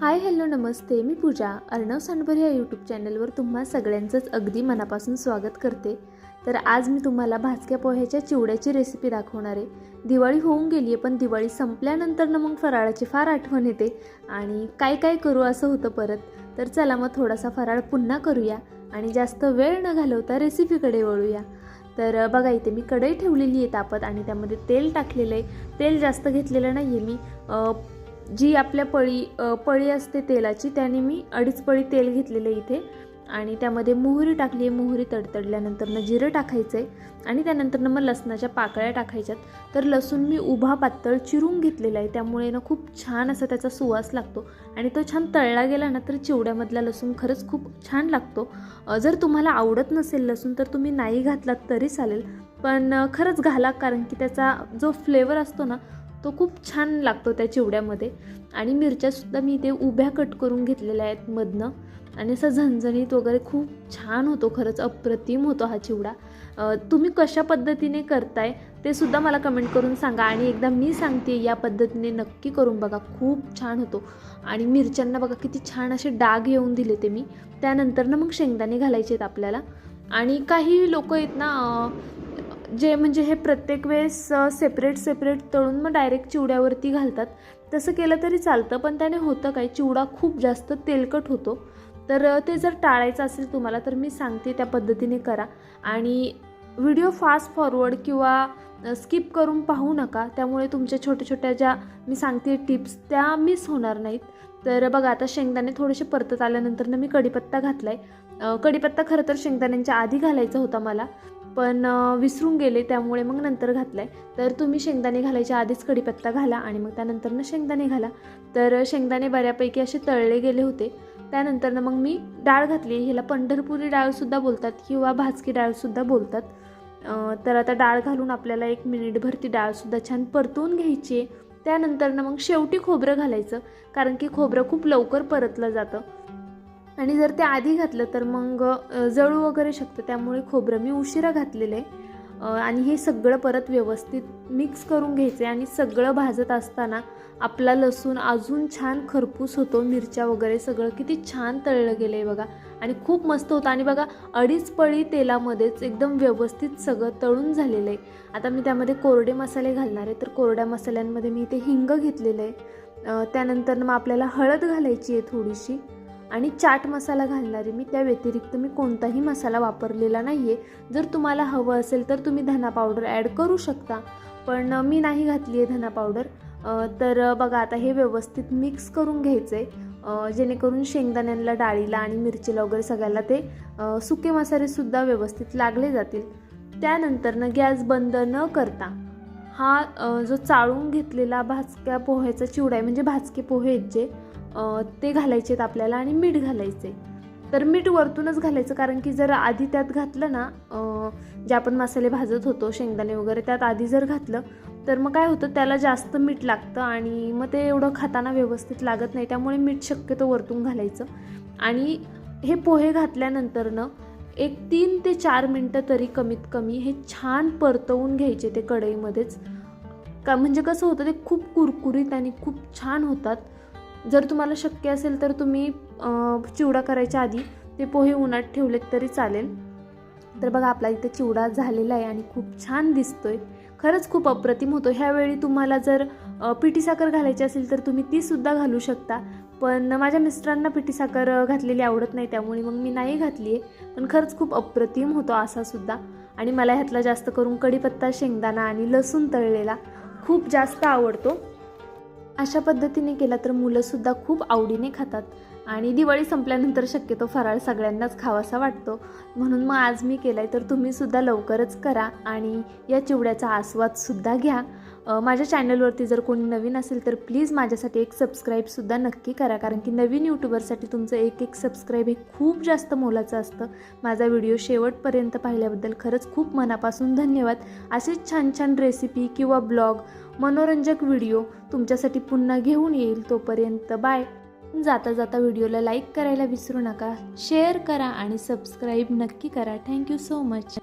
Hi hello नमस्ते. मी पूजा. अर्णव सांडभर या YouTube चॅनलवर तुम्हा सगळ्यांचंच अगदी मनापासून स्वागत करते. तर आज मी तुम्हाला भाजक्या पोह्याच्या चिवड्याची रेसिपी दाखवणार आहे. दिवाळी होऊन गेली आहे पण दिवाळी संपल्यानंतर ना मग फराळाची फार आठवण येते. आणि काय काय करू असं होतं परत? तर चला मग थोडासा फराळ पुन्हा करूया आणि जास्त वेळ न घालवता रेसिपीकडे वळूया. तर बघा इथे मी कढई ठेवलेली आहे तापत आणि त्यामध्ये तेल टाकलेलं आहे. तेल जास्त घेतलेलं नाही आहे मी जी आपल्या पळी पळी असते तेलाची त्याने मी अडीच पळी तेल घेतलेलं आहे इथे. आणि त्यामध्ये मोहरी टाकली आहे मोहरी तडतडल्यानंतरनं जिरं टाकायचं आहे आणि त्यानंतरनं मग लसणाच्या पाकळ्या टाकायच्यात. तर लसूण मी उभा पातळ चिरून घेतलेला आहे. त्यामुळे ना खूप छान असा त्याचा सुवास लागतो. आणि तो छान तळला गेला ना तर चिवड्यामधला लसूण खरंच खूप छान लागतो. जर तुम्हाला आवडत नसेल लसूण तर तुम्ही नाही घातलात तरी चालेल. पण खरंच घाला कारण की त्याचा जो फ्लेवर असतो ना तो खूप छान लागतो त्या चिवड्यामध्ये. आणि मिरच्यासुद्धा मी ते उभ्या कट करून घेतलेल्या आहेत मधनं. आणि असं झणझणीत वगैरे खूप छान होतो खरंच अप्रतिम होतो हा चिवडा. तुम्ही कशा पद्धतीने करताय ते सुद्धा मला कमेंट करून सांगा. आणि एकदा मी सांगते या पद्धतीने नक्की करून बघा. खूप छान होतो. आणि मिरच्यांना बघा किती छान असे डाग येऊन दिले ते मी. त्यानंतर ना मग शेंगदाणे घालायचे आहेत आपल्याला. आणि काही लोक आहेत ना जे म्हणजे हे प्रत्येक वेळेस सेपरेट सेपरेट तळून मग डायरेक्ट चिवड्यावरती घालतात. तसं केलं तरी चालतं पण त्याने होतं काय? चिवडा खूप जास्त तेलकट होतो. तर ते जर टाळायचं असेल तुम्हाला तर मी सांगते त्या पद्धतीने करा. आणि व्हिडिओ फास्ट फॉरवर्ड किंवा स्किप करून पाहू नका. त्यामुळे तुमच्या छोट्या छोट्या ज्या मी सांगते टिप्स त्या मिस होणार नाहीत. तर बघा आता शेंगदाणे थोडेसे परतत आल्यानंतरनं मी कढीपत्ता घातला आहे कढीपत्ता खरं तर शेंगदाण्यांच्या आधी घालायचा होता मला. पण विसरून गेले त्यामुळे मग नंतर घातला आहे तर तुम्ही शेंगदाणे घालायच्या आधीच कढीपत्ता घाला आणि मग त्यानंतरनं शेंगदाणे घाला. तर शेंगदाणे बऱ्यापैकी असे तळले गेले होते. त्यानंतरनं मग मी डाळ घातली. ह्याला पंढरपुरी डाळसुद्धा बोलतात किंवा भाजकी डाळसुद्धा बोलतात. तर आता डाळ घालून आपल्याला एक मिनिटभर ती डाळसुद्धा छान परतवून घ्यायची आहे. त्यानंतरनं मग शेवटी खोबरं घालायचं. कारण की खोबरं खूप लवकर परतलं जातं. आणि जर ते आधी घातलं तर मग जळू वगैरे शकतं. त्यामुळे खोबरं मी उशिरा घातलेलं आहे. आणि हे सगळं परत व्यवस्थित मिक्स करून घ्यायचं आहे आणि सगळं भाजत असताना आपला लसूण अजून छान खरपूस होतो मिरच्या वगैरे सगळं किती छान तळलं गेलं आहे बघा. आणि खूप मस्त होतं. आणि बघा अडीच पळी तेलामध्येच एकदम व्यवस्थित सगळं तळून झालेलं आहे. आता मी त्यामध्ये कोरडे मसाले घालणार आहे. तर कोरड्या मसाल्यांमध्ये मी इथे हिंग घेतलेलं आहे. त्यानंतर मग आपल्याला हळद घालायची आहे थोडीशी. आणि चाट मसाला घालणारी मी त्या व्यतिरिक्त मी कोणताही मसाला वापरलेला नाही आहे जर तुम्हाला हवं असेल तर तुम्ही धना पावडर ॲड करू शकता. पण मी नाही घातली आहे धना पावडर. तर बघा आता हे व्यवस्थित मिक्स करून घ्यायचं आहे जेणेकरून शेंगदाण्यांना डाळीला आणि मिरचीला वगैरे सगळ्याला ते सुके मसालेसुद्धा व्यवस्थित लागले जातील. त्यानंतरनं गॅस बंद न करता हा जो चाळून घेतलेला भाजक्या पोह्याचा चिवडा आहे म्हणजे भाजके पोहे आहेत जे ते घालायचे आहेत आपल्याला आणि मीठ घालायचे तर मीठ वरतूनच घालायचं कारण की जर आधी त्यात घातलं ना जे आपण मसाले भाजत होतो शेंगदाणे वगैरे त्यात आधी जर घातलं तर मग काय होतं त्याला जास्त मीठ लागतं आणि मग ते एवढं खाताना व्यवस्थित लागत नाही त्यामुळे मीठ शक्यतो वरतून घालायचं. आणि हे पोहे घातल्यानंतरनं एक तीन ते चार मिनटं तरी कमीत कमी हे छान परतवून घ्यायचे ते कढईमध्येच. का म्हणजे कसं होतं ते खूप कुरकुरीत आणि खूप छान होतात. जर तुम्हाला शक्य असेल तर तुम्ही चिवडा करायच्या आधी ते पोहे उन्हात ठेवलेत तरी चालेल. तर बघा आपला इथे चिवडा झालेला आहे आणि खूप छान दिसतोय. खरंच खूप अप्रतिम होतो. ह्यावेळी तुम्हाला जर पिठी साखर घालायची असेल तर तुम्ही ती सुद्धा घालू शकता. पण माझ्या मिस्टरांना पिठी साखर घातलेली आवडत नाही त्यामुळे मग मी नाही घातली आहे पण खरंच खूप अप्रतिम होतो असा सुद्धा. आणि मला ह्यातला जास्त करून कढीपत्ता शेंगदाणा आणि लसूण तळलेला खूप जास्त आवडतो. अशा पद्धतीने केला तर मुलंसुद्धा खूप आवडीने खातात. आणि दिवाळी संपल्यानंतर शक्यतो फराळ सगळ्यांनाच खावासा वाटतो. म्हणून मग आज मी केला आहे तर तुम्हीसुद्धा लवकरच करा आणि या चिवड्याचा आस्वादसुद्धा घ्या. माझ्या चॅनलवरती जर कोणी नवीन असेल तर प्लीज माझ्यासाठी एक सबस्क्राईबसुद्धा नक्की करा. कारण की नवीन यूट्यूबरसाठी तुमचं एक एक सबस्क्राईब हे खूप जास्त मोलाचं असतं. माझा व्हिडिओ शेवटपर्यंत पाहिल्याबद्दल खरंच खूप मनापासून धन्यवाद. असेच छान छान रेसिपी किंवा ब्लॉग मनोरंजक व्हिडिओ तुमच्यासाठी पुन्हा घेऊन येईल तोपर्यंत बाय जाता जाता व्हिडिओला लाईक करायला विसरू नका. शेअर करा आणि सबस्क्राईब नक्की करा. Thank you so much